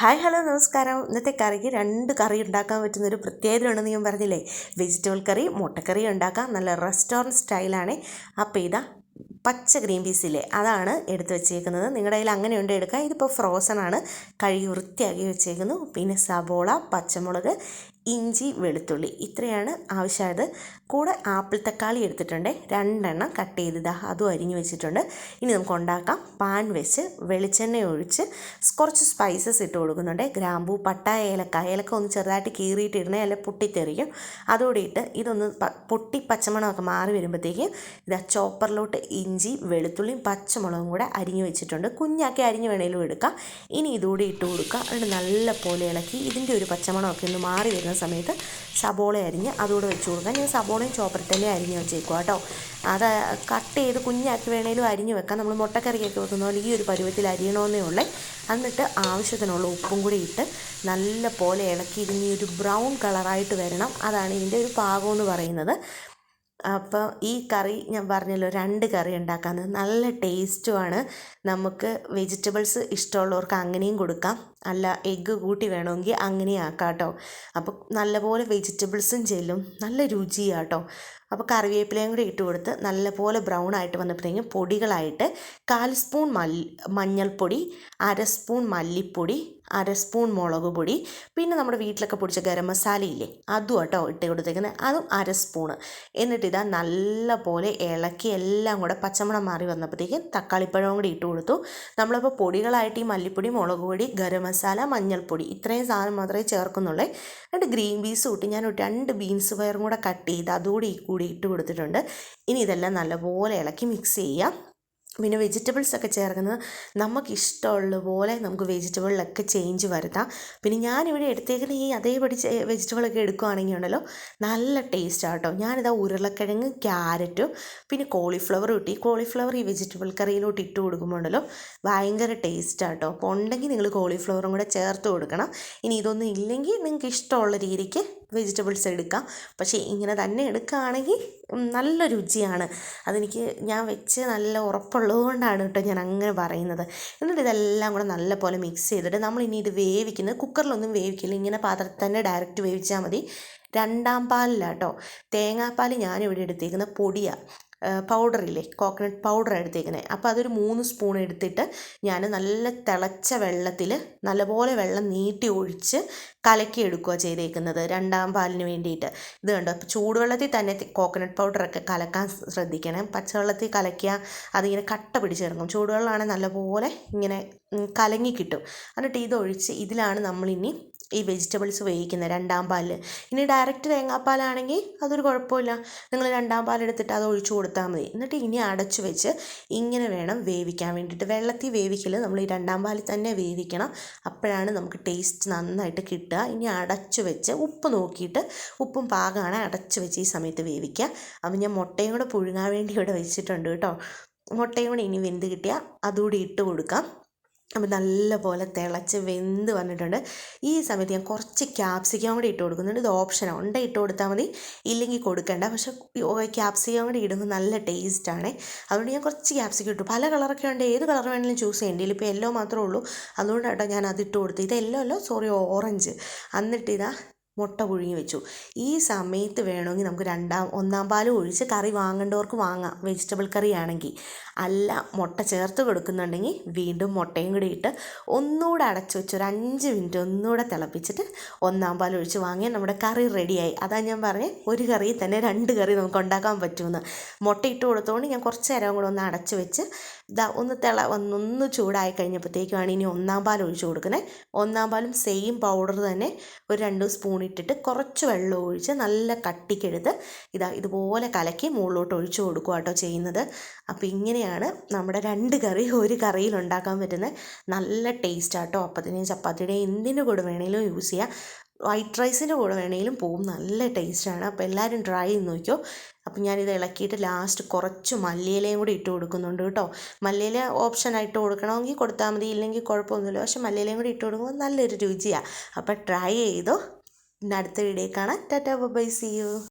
Hi hello നമസ്കാരം. ഇന്നത്തെ കറിക്ക് രണ്ട് കറി ഉണ്ടാക്കാൻ പറ്റുന്ന ഒരു പ്രത്യേകത ഉണ്ടെന്ന് ഞാൻ പറഞ്ഞില്ലേ? വെജിറ്റബിൾ കറി മുട്ടക്കറി ഉണ്ടാക്കാം. നല്ല റെസ്റ്റോറന്റ് സ്റ്റൈലാണ്. അപ്പോൾ ഇതാ പച്ച ഗ്രീൻ പീസില്ലേ അതാണ് എടുത്ത് വെച്ചേക്കുന്നത്. നിങ്ങളുടെ കയ്യിൽ അങ്ങനെ ഉണ്ട് എടുക്കുക ഇതിപ്പോൾ ഫ്രോസൺ ആണ്. കഴുകി വൃത്തിയാക്കി വെച്ചേക്കുന്നു. പിന്നെ സബോള പച്ചമുളക് ഇഞ്ചി വെളുത്തുള്ളി ഇത്രയാണ് ആവശ്യമായത്. കൂടെ ആപ്പിൾ തക്കാളി എടുത്തിട്ടുണ്ട്. രണ്ടെണ്ണം കട്ട് ചെയ്ത് ചെയ്തത് അതും അരിഞ്ഞു വെച്ചിട്ടുണ്ട്. ഇനി നമുക്ക് ഉണ്ടാക്കാം. പാൻ വെച്ച് വെളിച്ചെണ്ണ ഒഴിച്ച് കുറച്ച് സ്പൈസസ് ഇട്ട് കൊടുക്കുന്നുണ്ട്. ഗ്രാമ്പൂ പട്ട ഏലക്ക. ഏലക്ക ഒന്ന് ചെറുതായിട്ട് കീറിയിട്ട് ഇടണേ അല്ലെ പൊട്ടിത്തെറിയും. അതോടെ ഇട്ട് ഇതൊന്ന് പൊട്ടി പച്ചമണമൊക്കെ മാറി വരുമ്പോഴത്തേക്ക് ഇതാ ചോപ്പറിലോട്ട് ഇഞ്ചി വെളുത്തുള്ളിയും പച്ചമുളകും കൂടെ അരിഞ്ഞു വെച്ചിട്ടുണ്ട്. കുഞ്ഞാക്കി അരിഞ്ഞു വേണേലും എടുക്കാം. ഇനി ഇതുകൂടി ഇട്ട് കൊടുക്കുക എന്നിട്ട് നല്ല പോലെ ഇളക്കി ഇതിന്റെ ഒരു പച്ചമണമൊക്കെ ഒന്ന് മാറി വരുന്ന സമയത്ത് സബോള അരിഞ്ഞ് അതുകൂടെ വെച്ച് കൊടുക്കാം. ഞാൻ സബോളയും ചോപ്പറിട്ടല്ലേ അരിഞ്ഞ് വെച്ചേക്കുക കേട്ടോ. അത് കട്ട് ചെയ്ത് കുഞ്ഞാക്കി വേണേലും അരിഞ്ഞ് വെക്കാം. നമ്മൾ മുട്ടക്കറിയൊക്കെ വെക്കുന്ന പോലെ ഈ ഒരു പരുവത്തിൽ അരിയണമെന്നേ ഉള്ളേ. എന്നിട്ട് ആവശ്യത്തിനുള്ള ഉപ്പും കൂടി ഇട്ട് നല്ല പോലെ ഇളക്കി ഇതിന് ഒരു ബ്രൗൺ കളറായിട്ട് വരണം. അതാണ് ഇതിന്റെ ഒരു പാകം എന്ന് പറയുന്നത്. അപ്പോൾ ഈ കറി ഞാൻ പറഞ്ഞല്ലോ രണ്ട് കറി ഉണ്ടാക്കാമെന്ന് നല്ല ടേസ്റ്റുമാണ്. നമുക്ക് വെജിറ്റബിൾസ് ഇഷ്ടമുള്ളവർക്ക് അങ്ങനെയും കൊടുക്കാം. അല്ല എഗ്ഗ് കൂട്ടി വേണമെങ്കിൽ അങ്ങനെ ആക്കാം കേട്ടോ അപ്പോൾ നല്ലപോലെ വെജിറ്റബിൾസും ചെല്ലും. നല്ല രുചിയാട്ടോ. അപ്പോൾ കറിവേപ്പിലയും കൂടി ഇട്ട് കൊടുത്ത് നല്ലപോലെ ബ്രൗൺ ആയിട്ട് വന്നപ്പോഴത്തേക്കും പൊടികളായിട്ട് കാൽ സ്പൂൺ മല്ലി മഞ്ഞൾപ്പൊടി അര സ്പൂൺ മല്ലിപ്പൊടി അര സ്പൂൺ മുളക് പൊടി പിന്നെ നമ്മുടെ വീട്ടിലൊക്കെ പൊടിച്ച ഗരം മസാലയില്ലേ അതും കേട്ടോ ഇട്ട് കൊടുത്തേക്കുന്നത്. അതും അര സ്പൂണ്. എന്നിട്ട് ഇതാ നല്ല പോലെ ഇളക്കി എല്ലാം കൂടെ പച്ചമണം മാറി വന്നപ്പോഴത്തേക്കും തക്കാളിപ്പഴവും കൂടി ഇട്ട് കൊടുത്തു. നമ്മളിപ്പോൾ പൊടികളായിട്ട് ഈ മല്ലിപ്പൊടി മുളക് പൊടി ഗരം മസാല മഞ്ഞൾപ്പൊടി ഇത്രയും സാധനം മാത്രമേ ചേർക്കുന്നുള്ളൂ. രണ്ട് ഗ്രീൻ പീസ് കൂട്ടി ഞാൻ രണ്ട് ബീൻസ് വയറും കൂടെ കട്ട് ചെയ്ത് അതുകൂടി കൂടി ഇട്ട് കൊടുത്തിട്ടുണ്ട്. ഇനി ഇതെല്ലാം നല്ലപോലെ ഇളക്കി മിക്സ് ചെയ്യാം. പിന്നെ വെജിറ്റബിൾസ് ഒക്കെ ചേർക്കുന്നത് നമുക്ക് ഇഷ്ടമുള്ള പോലെ നമുക്ക് വെജിറ്റബിളിലൊക്കെ ചേഞ്ച് വരുത്താം. പിന്നെ ഞാനിവിടെ എടുത്തേക്കുന്ന ഈ അതേപടി വെജിറ്റബിളൊക്കെ എടുക്കുകയാണെങ്കിൽ ഉണ്ടല്ലോ നല്ല ടേസ്റ്റ് ആട്ടോ ഞാനിതാ ഉരുളക്കിഴങ്ങ് ക്യാരറ്റും പിന്നെ കോളിഫ്ലവറും ഇട്ട് കോളിഫ്ലവർ ഈ വെജിറ്റബിൾ കറിയിലോട്ട് ഇട്ട് കൊടുക്കുമ്പോൾ ഉണ്ടല്ലോ ഭയങ്കര ടേസ്റ്റ് ആട്ടോ അപ്പോൾ ഉണ്ടെങ്കിൽ നിങ്ങൾ കോളിഫ്ലവറും കൂടെ ചേർത്ത് കൊടുക്കണം. ഇനി ഇതൊന്നും ഇല്ലെങ്കിൽ നിങ്ങൾക്ക് ഇഷ്ടമുള്ള രീതിക്ക് വെജിറ്റബിൾസ് എടുക്കാം. പക്ഷേ ഇങ്ങനെ തന്നെ എടുക്കുകയാണെങ്കിൽ നല്ല രുചിയാണ്. അതെനിക്ക് ഞാൻ വെച്ച് നല്ല ഉറപ്പുള്ളത് കൊണ്ടാണ് കേട്ടോ ഞാൻ അങ്ങനെ പറയുന്നത്. എന്നിട്ട് ഇതെല്ലാം കൂടെ നല്ല പോലെ മിക്സ് ചെയ്തിട്ട് നമ്മൾ ഇനി ഇത് വേവിക്കുന്നത് കുക്കറിലൊന്നും വേവിക്കില്ല. ഇങ്ങനെ പാത്രത്തിൽ തന്നെ ഡയറക്റ്റ് വേവിച്ചാൽ മതി. രണ്ടാം പാലിലാട്ടോ. തേങ്ങാപ്പാൽ ഞാനിവിടെ എടുത്തേക്കുന്ന പൊടിയാണ് പൗഡറില്ലേ? കോക്കനട്ട് പൗഡർ എടുത്തേക്കുന്നത് അപ്പോൾ അതൊരു മൂന്ന് സ്പൂൺ എടുത്തിട്ട് ഞാൻ നല്ല തിളച്ച വെള്ളത്തിൽ നല്ലപോലെ വെള്ളം നീട്ടി ഒഴിച്ച് കലക്കി എടുക്കുക ചെയ്തേക്കുന്നത് രണ്ടാം പാലിന് വേണ്ടിയിട്ട്. ഇത് കണ്ടോ? അപ്പോൾ ചൂടുവെള്ളത്തിൽ തന്നെ കോക്കനട്ട് പൗഡറൊക്കെ കലക്കാൻ ശ്രദ്ധിക്കണം. പച്ചവെള്ളത്തിൽ കലക്കിയാൽ അതിങ്ങനെ കട്ട പിടിച്ചിറങ്ങും. ചൂടുവെള്ളമാണെങ്കിൽ നല്ലപോലെ ഇങ്ങനെ കലങ്ങി കിട്ടും. എന്നിട്ട് ഇതൊഴിച്ച് ഇതിലാണ് നമ്മളിനി ഈ വെജിറ്റബിൾസ് വേവിക്കുന്നത് രണ്ടാം പാലിൽ ഇനി ഡയറക്റ്റ് തേങ്ങാപ്പാലാണെങ്കിൽ അതൊരു കുഴപ്പമില്ല. നിങ്ങൾ രണ്ടാം പാലെടുത്തിട്ട് അത് ഒഴിച്ചു കൊടുത്താൽ മതി. എന്നിട്ട് ഇനി അടച്ചു വെച്ച് ഇങ്ങനെ വേണം വേവിക്കാൻ വേണ്ടിയിട്ട്. വെള്ളത്തിൽ വേവിക്കൽ നമ്മൾ ഈ രണ്ടാം പാലിൽ തന്നെ വേവിക്കണം. അപ്പോഴാണ് നമുക്ക് ടേസ്റ്റ് നന്നായിട്ട് കിട്ടുക. ഇനി അടച്ചു വെച്ച് ഉപ്പ് നോക്കിയിട്ട് ഉപ്പും പാകമാണ് അടച്ചു വെച്ച് ഈ സമയത്ത് വേവിക്കുക. അപ്പം ഞാൻ മുട്ടയും കൂടെ പുഴുങ്ങാൻ വേണ്ടി ഇവിടെ വെച്ചിട്ടുണ്ട് കേട്ടോ. മുട്ടയും കൂടെ ഇനി വെന്ത് കിട്ടിയാൽ അതുകൂടി ഇട്ട് കൊടുക്കാം. അപ്പോൾ നല്ലപോലെ തിളച്ച് വെന്ത് വന്നിട്ടുണ്ട്. ഈ സമയത്ത് ഞാൻ കുറച്ച് ക്യാപ്സിക്കം കൂടി ഇട്ട് കൊടുക്കുന്നുണ്ട്. ഇത് ഓപ്ഷനാണ് ഉണ്ട് ഇട്ട് കൊടുത്താൽ മതി. ഇല്ലെങ്കിൽ കൊടുക്കണ്ട. പക്ഷേ ക്യാപ്സിക്കം കൂടി ഇടുമ്പോൾ നല്ല ടേസ്റ്റാണ് അതുകൊണ്ട് ഞാൻ കുറച്ച് ക്യാപ്സിക്കം ഇട്ടു. പല കളറൊക്കെ ഉണ്ട്. ഏത് കളർ വേണമെങ്കിലും ചൂസ് ചെയ്യേണ്ടി ഇപ്പോൾ യെല്ലോ മാത്രമേ ഉള്ളൂ. അതുകൊണ്ടാട്ടോ ഞാൻ അതിട്ട് കൊടുത്തു ഇത് യെല്ലോ അല്ല സോറി ഓറഞ്ച് എന്നിട്ട് ഇതാ മുട്ട പുഴുങ്ങി വെച്ചു. ഈ സമയത്ത് വേണമെങ്കിൽ നമുക്ക് രണ്ടാം ഒന്നാം പാൽ ഒഴിച്ച് കറി വാങ്ങേണ്ടവർക്ക് വാങ്ങാം. വെജിറ്റബിൾ കറി ആണെങ്കിൽ അല്ല മുട്ട ചേർത്ത് കൊടുക്കുന്നുണ്ടെങ്കിൽ വീണ്ടും മുട്ടയും കൂടി ഇട്ട് ഒന്നുകൂടെ അടച്ചു വെച്ച് ഒരു അഞ്ച് മിനിറ്റ് ഒന്നുകൂടെ തിളപ്പിച്ചിട്ട് ഒന്നാം പാൽ ഒഴിച്ച് വാങ്ങിയാൽ നമ്മുടെ കറി റെഡിയായി. അതാ ഞാൻ പറഞ്ഞത് ഒരു കറി തന്നെ രണ്ട് കറി നമുക്ക് ഉണ്ടാക്കാൻ പറ്റുമെന്ന്. മുട്ട ഇട്ട് കൊടുത്തുകൊണ്ട് ഞാൻ കുറച്ച് നേരം കൂടെ ഒന്ന് അടച്ചു വെച്ച് ഇതാ ഒന്ന് തിള ഒന്ന് ചൂടായി കഴിഞ്ഞപ്പോഴത്തേക്കുമാണ് ഇനി ഒന്നാം പാൽ ഒഴിച്ച് കൊടുക്കുന്നത്. ഒന്നാം പാലും സെയിം പൗഡർ തന്നെ ഒരു രണ്ട് സ്പൂൺ ഇട്ടിട്ട് കുറച്ച് വെള്ളം ഒഴിച്ച് നല്ല കട്ടിക്കെടുത്ത് ഇതാ ഇതുപോലെ കലക്കി മുകളിലോട്ട് ഒഴിച്ച് കൊടുക്കുക കേട്ടോ ചെയ്യുന്നത്. അപ്പോൾ ഇങ്ങനെയാണ് നമ്മുടെ രണ്ട് കറി ഒരു കറിയിൽ ഉണ്ടാക്കാൻ പറ്റുന്ന നല്ല ടേസ്റ്റ് ആട്ടോ അപ്പത്തിനെയും ചപ്പാത്തിയുടെയും എന്തിന്റെ കൂടെ വേണമെങ്കിലും യൂസ് ചെയ്യാം. വൈറ്റ് റൈസിന്റെ കൂടെ വേണമെങ്കിലും പോവും. നല്ല ടേസ്റ്റാണ് അപ്പോൾ എല്ലാവരും ട്രൈ ചെയ്ത് നോക്കിയോ അപ്പോൾ ഞാനിത് ഇളക്കിയിട്ട് ലാസ്റ്റ് കുറച്ച് മല്ലിയിലയും കൂടി ഇട്ട് കൊടുക്കുന്നുണ്ട് കേട്ടോ മല്ലിയില ഓപ്ഷനായിട്ട് കൊടുക്കണമെങ്കിൽ കൊടുത്താൽ മതി. ഇല്ലെങ്കിൽ കുഴപ്പമൊന്നുമില്ല. പക്ഷേ മല്ലിയിലയും കൂടി ഇട്ട് കൊടുക്കുമ്പോൾ നല്ലൊരു രുചിയാണ് അപ്പോൾ ട്രൈ ചെയ്തോ. അടുത്ത വീഡിയോ കാണാം. Tata bye see you.